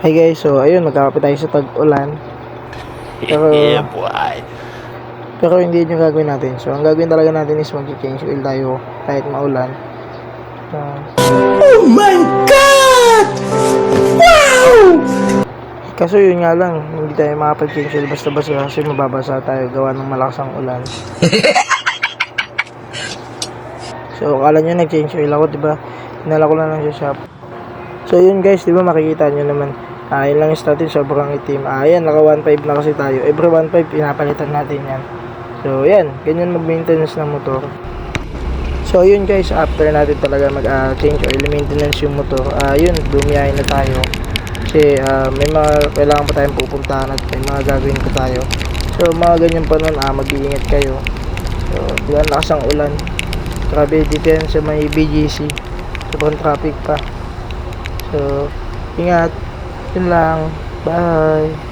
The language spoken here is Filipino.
Hi guys, so ayun, magkakapit tayo sa tag-ulan. Pero, yeah, boy. pero hindi yun yung gagawin natin. So, ang gagawin talaga natin is mag-change oil tayo kahit maulan. Uh, Oh my God! Wow! kaso yun nga lang, hindi tayo makapag-change oil basta-basta kasi mababasa tayo gawa ng malakas ang ulan. so, akala nyo nag-change oil ako, diba? Hinala ko lang lang sa shop. So, yun guys, diba makikita nyo naman. Ah, yun lang natin, sobrang itim. Ah, yan, naka 1.5 na kasi tayo. Every 1.5, pinapalitan natin yan. So, yan, ganyan mag-maintenance ng motor. So, yun guys, after natin talaga mag-change oil maintenance yung motor, ah, yun, bumiyahin na tayo. Kasi ah, may mga kailangan pa tayong pupuntahan at may mga gagawin pa tayo. So, mga ganyan pa nun, ah, mag-iingat kayo. So, di ba, lakas ang ulan. Grabe, dito yan sa may BGC. Sobrang traffic pa. So, ingat. Yun lang. Bye.